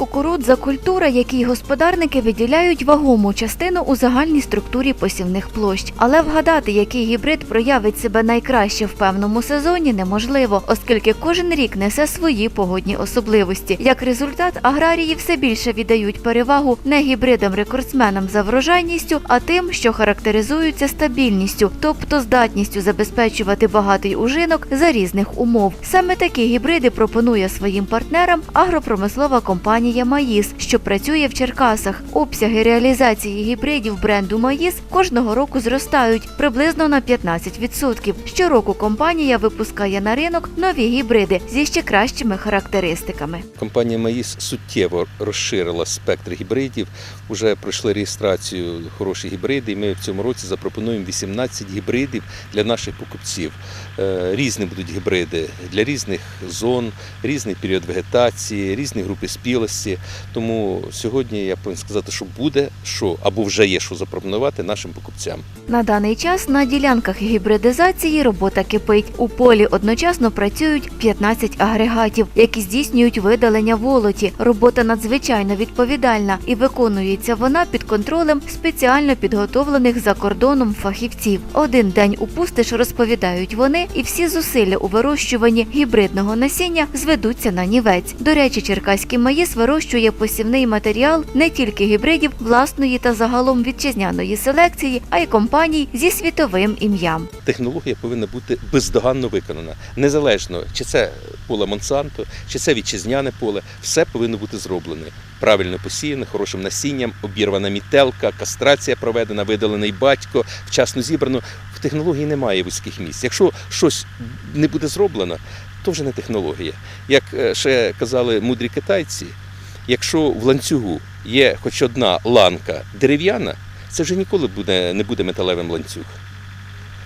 кукурудза культура, якій господарники виділяють вагому частину у загальній структурі посівних площ. Але вгадати, який гібрид проявить себе найкраще в певному сезоні, неможливо, оскільки кожен рік несе свої погодні особливості. Як результат, аграрії все більше віддають перевагу не гібридам-рекордсменам за врожайністю, а тим, що характеризуються стабільністю, тобто здатністю забезпечувати багатий ужинок за різних умов. Саме такі гібриди пропонує своїм партнерам агропромислова компанія Маїс, що працює в Черкасах. Обсяги реалізації гібридів бренду Маїс кожного року зростають приблизно на 15%. Щороку компанія випускає на ринок нові гібриди зі ще кращими характеристиками. Компанія Маїс суттєво розширила спектр гібридів. Уже пройшли реєстрацію хороші гібриди. І ми в цьому році запропонуємо 18 гібридів для наших покупців. Е, Різні будуть гібриди для різних зон, різний період вегетації, різні групи спілості. Тому сьогодні я повинен сказати, що буде що або вже є що запропонувати нашим покупцям. На даний час на ділянках гібридизації робота кипить. У полі одночасно працюють 15 агрегатів, які здійснюють видалення волоті. Робота надзвичайно відповідальна і виконується вона під контролем спеціально підготовлених за кордоном фахівців. Один день у пустиш розповідають вони, і всі зусилля у вирощуванні гібридного насіння зведуться на нівець. До речі, черкаський маїс вирощує посівний матеріал не тільки гібридів власної та загалом вітчизняної селекції, а й компаній зі світовим ім'ям. технологія повинна бути бездоганно виконана. Незалежно, чи це поле Монсанто, чи це вітчизняне поле, все повинно бути зроблене. Правильно посіяне, хорошим насінням, обірвана мітелка, кастрація проведена, видалений батько, вчасно зібрано. В технології немає вузьких місць. Якщо щось не буде зроблено, то вже не технологія. Як е, ще казали мудрі китайці, якщо в ланцюгу є хоч одна ланка дерев'яна, це вже ніколи буде, не буде металевим ланцюг.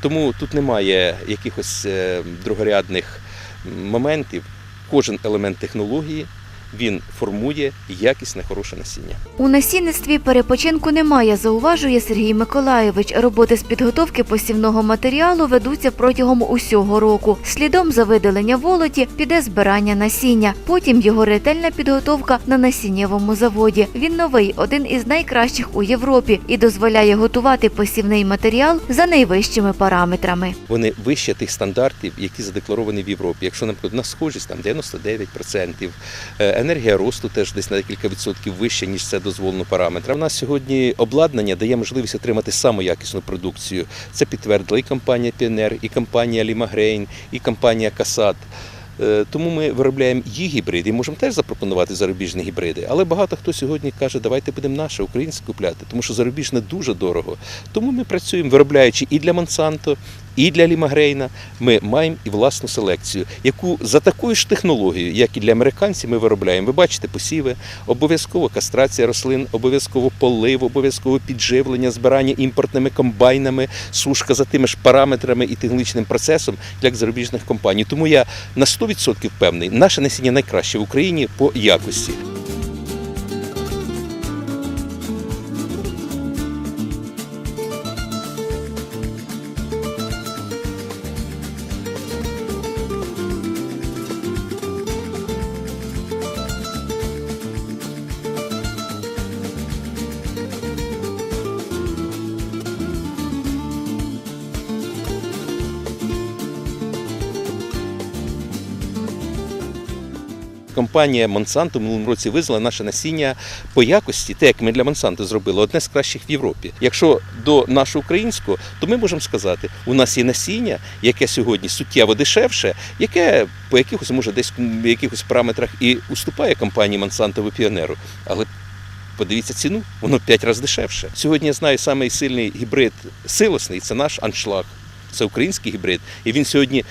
Тому тут немає якихось е, другорядних моментів. Кожен елемент технології він формує якісне хороше насіння. У насінництві перепочинку немає, зауважує Сергій Миколайович. Роботи з підготовки посівного матеріалу ведуться протягом усього року. Слідом за видалення волоті піде збирання насіння. Потім його ретельна підготовка на насіннєвому заводі. Він новий, один із найкращих у Європі і дозволяє готувати посівний матеріал за найвищими параметрами. Вони вище тих стандартів, які задекларовані в Європі. Якщо, наприклад, на схожість там 99%, е, енергія росту теж десь на декілька відсотків вища, ніж це дозволено параметра. У нас сьогодні обладнання дає можливість отримати саму якісну продукцію. Це підтвердила і компанія Піонер, і компанія Лімагрейн, і компанія Касат. Е, Тому ми виробляємо їх гібриди, можемо теж запропонувати зарубіжні гібриди. Але багато хто сьогодні каже, давайте будемо наше українське купляти, тому що зарубіжне дуже дорого. Тому ми працюємо, виробляючи і для Монсанто, і для Лімагрейна. Ми маємо і власну селекцію, яку за такою ж технологією, як і для американців, ми виробляємо. Ви бачите посіви, обов'язково кастрація рослин, обов'язково полив, обов'язково підживлення, збирання імпортними комбайнами, сушка за тими ж параметрами і технологічним процесом, як зарубіжних компаній. Тому я на 100% впевнений, наше насіння найкраще в Україні по якості. Компанія Monsanto в минулому році визнала наше насіння по якості, те, як ми для Monsanto зробили, одне з кращих в Європі. Якщо до нашого українського, то ми можемо сказати, у нас є насіння, яке сьогодні суттєво дешевше, яке по якихось може десь якихось параметрах і уступає компанії в піонеру. Але Подивіться ціну, воно 5 разів дешевше. Сьогодні я знаю самий сильний гібрид силосний це наш аншлаг. Це український гібрид. І він сьогодні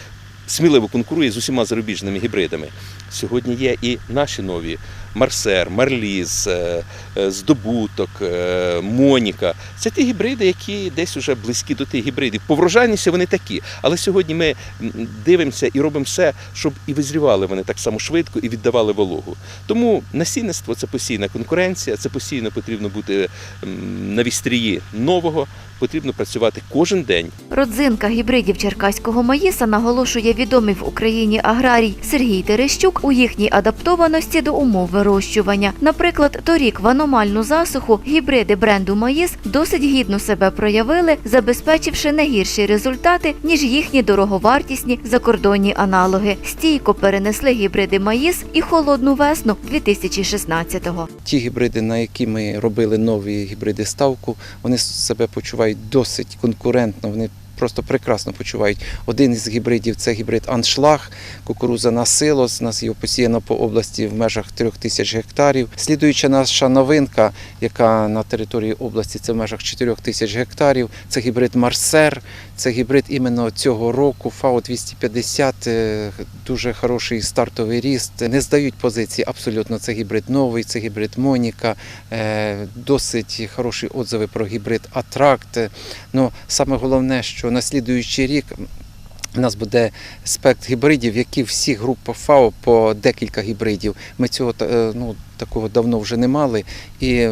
сміливо конкурує з усіма зарубіжними гібридами. Сьогодні є і наші нові Марсер, Марліз, е, е, Здобуток, е, Моніка. Це ті гібриди, які десь вже близькі до тих гібридів. По врожайності вони такі. Але сьогодні ми дивимося і робимо все, щоб і визрівали вони так само швидко і віддавали вологу. Тому насінництво це постійна конкуренція, це постійно потрібно бути на вістрії нового, потрібно працювати кожен день. Родзинка гібридів черкаського маїса наголошує відомий в Україні аграрій Сергій Терещук у їхній адаптованості до умов. Вирощування. Наприклад, торік в аномальну засуху гібриди бренду Маїс досить гідно себе проявили, забезпечивши не гірші результати, ніж їхні дороговартісні закордонні аналоги. Стійко перенесли гібриди Маїс і холодну весну 2016-го. Ті гібриди, на які ми робили нові гібриди ставку, вони себе почувають досить конкурентно. Вони просто прекрасно почувають. Один із гібридів це гібрид аншлаг, кукуруза на силос. Нас його посіяно по області в межах трьох тисяч гектарів. Слідуюча наша новинка, яка на території області це в межах 4 тисяч гектарів. Це гібрид Марсер. Це гібрид іменно цього року. ФАО 250 е, дуже хороший стартовий ріст. Не здають позиції абсолютно. Це гібрид новий, це гібрид Моніка. Е, Досить хороші отзиви про гібрид Атракт. Ну саме головне, що на слідуючий рік. У нас буде спектр гібридів, які всі групи ФАО по декілька гібридів. Ми цього е, ну, такого давно вже не мали. І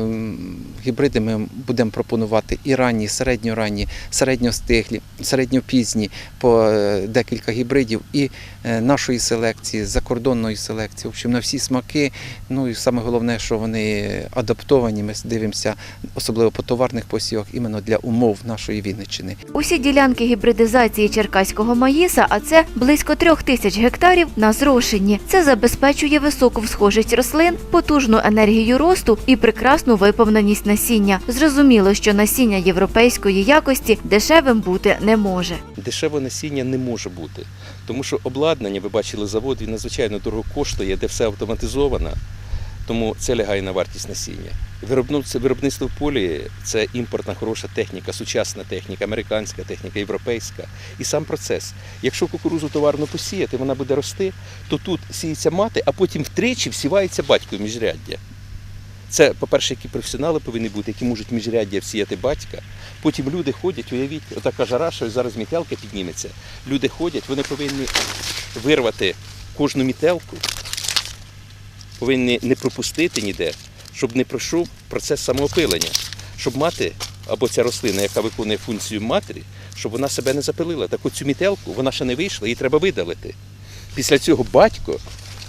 гібриди ми будемо пропонувати і ранні, і середньоранні, середньостиглі, середньопізні по е, декілька гібридів і е, нашої селекції, закордонної селекції. В общем, на всі смаки. Ну і саме головне, що вони адаптовані. Ми дивимося, особливо по товарних посівах, іменно для умов нашої Вінниччини. Усі ділянки гібридизації черкаського маїса, а це близько трьох тисяч гектарів, на зрошенні. Це забезпечує високу всхожість рослин, потужну енергію росту і прекрасну виповненість насіння. Зрозуміло, що насіння європейської якості дешевим бути не може. Дешеве насіння не може бути, тому що обладнання, ви бачили завод, він надзвичайно дорого коштує, де все автоматизовано, тому це лягає на вартість насіння. Виробництво, в полі це імпортна хороша техніка, сучасна техніка, американська техніка, європейська. І сам процес. Якщо кукурузу товарно посіяти, вона буде рости, то тут сіється мати, а потім втричі всівається батько в міжряддя. Це, по-перше, які професіонали повинні бути, які можуть міжряддя всіяти батька. Потім люди ходять, уявіть, отака жара, що зараз мітелка підніметься. Люди ходять, вони повинні вирвати кожну мітелку, повинні не пропустити ніде, щоб не пройшов процес самоопилення, щоб мати або ця рослина, яка виконує функцію матері, щоб вона себе не запилила. Так оцю мітелку вона ще не вийшла, її треба видалити. Після цього батько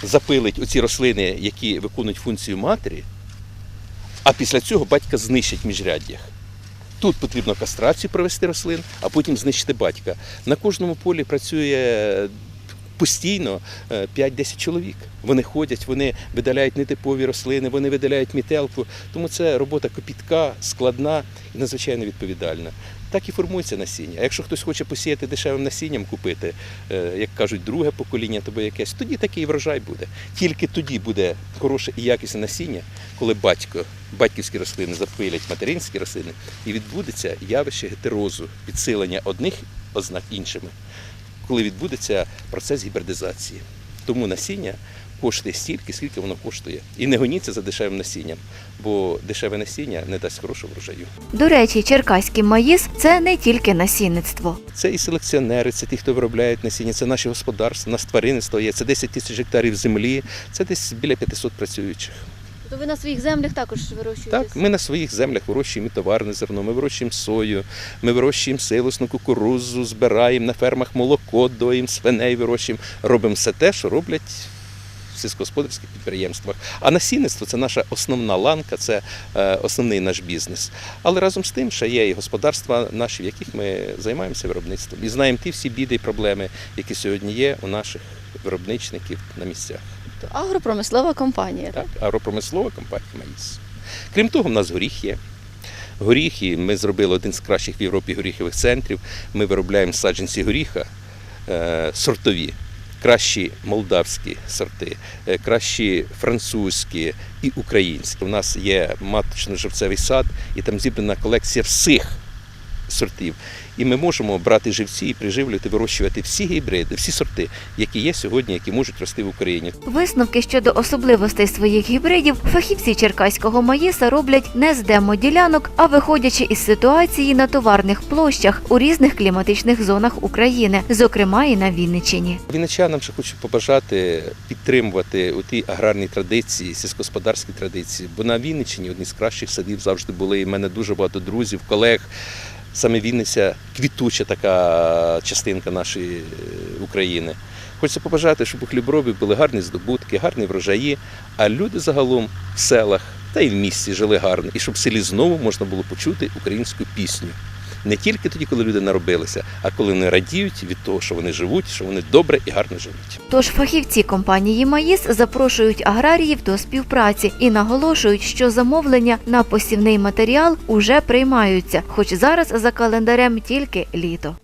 запилить оці рослини, які виконують функцію матері, а після цього батька знищить міжряддях. Тут потрібно кастрацію провести рослин, а потім знищити батька. На кожному полі працює постійно е, 5-10 чоловік. Вони ходять, вони видаляють нетипові рослини, вони видаляють мітелку. Тому це робота копітка, складна і надзвичайно відповідальна. Так і формується насіння. А якщо хтось хоче посіяти дешевим насінням, купити, е, як кажуть, друге покоління або якесь, тоді такий врожай буде. Тільки тоді буде хороше і якісне насіння, коли батько, батьківські рослини запилять материнські рослини, і відбудеться явище гетерозу, підсилення одних ознак іншими, коли відбудеться процес гібридизації. Тому насіння коштує стільки, скільки воно коштує. І не гоніться за дешевим насінням, бо дешеве насіння не дасть хорошого врожаю. До речі, черкаський маїс це не тільки насінництво. Це і селекціонери, це ті, хто виробляють насіння, це наші господарства, у нас тваринництво є, це 10 тисяч гектарів землі, це десь біля 500 працюючих. То ви на своїх землях також вирощуєте? Так, ми на своїх землях вирощуємо і товарне зерно, ми вирощуємо сою, ми вирощуємо силосну кукурудзу, збираємо на фермах молоко, доїмо, свиней вирощуємо. Робимо все те, що роблять в сільськогосподарських підприємствах. А насінництво це наша основна ланка, це е, основний наш бізнес. Але разом з тим ще є і господарства наші, в яких ми займаємося виробництвом. І знаємо ті всі біди і проблеми, які сьогодні є у наших виробничників на місцях. То агропромислова компанія. Так? Так, агропромислова компанія Маїс. Крім того, в нас горіх є. Горіхи, ми зробили один з кращих в Європі горіхових центрів. Ми виробляємо саджанці горіха е, сортові, кращі молдавські сорти, е, кращі французькі і українські. У нас є маточно-живцевий сад, і там зібрана колекція всіх сортів. І ми можемо брати живці і приживлювати, вирощувати всі гібриди, всі сорти, які є сьогодні, які можуть рости в Україні. Висновки щодо особливостей своїх гібридів фахівці черкаського маїса роблять не з демо-ділянок, а виходячи із ситуації на товарних площах у різних кліматичних зонах України, зокрема і на Вінниччині. Вінничанам ще хочу побажати підтримувати у ті аграрні традиції, сільськогосподарські традиції. Бо на Вінниччині одні з кращих садів завжди були. І в мене дуже багато друзів, колег. Саме Вінниця квітуча така частинка нашої е, України. Хочеться побажати, щоб у хліборобі були гарні здобутки, гарні врожаї, а люди загалом в селах та й в місті жили гарно, і щоб в селі знову можна було почути українську пісню. Не тільки тоді, коли люди наробилися, а коли вони радіють від того, що вони живуть, що вони добре і гарно живуть. Тож фахівці компанії Маїс запрошують аграріїв до співпраці і наголошують, що замовлення на посівний матеріал уже приймаються, хоч зараз за календарем тільки літо.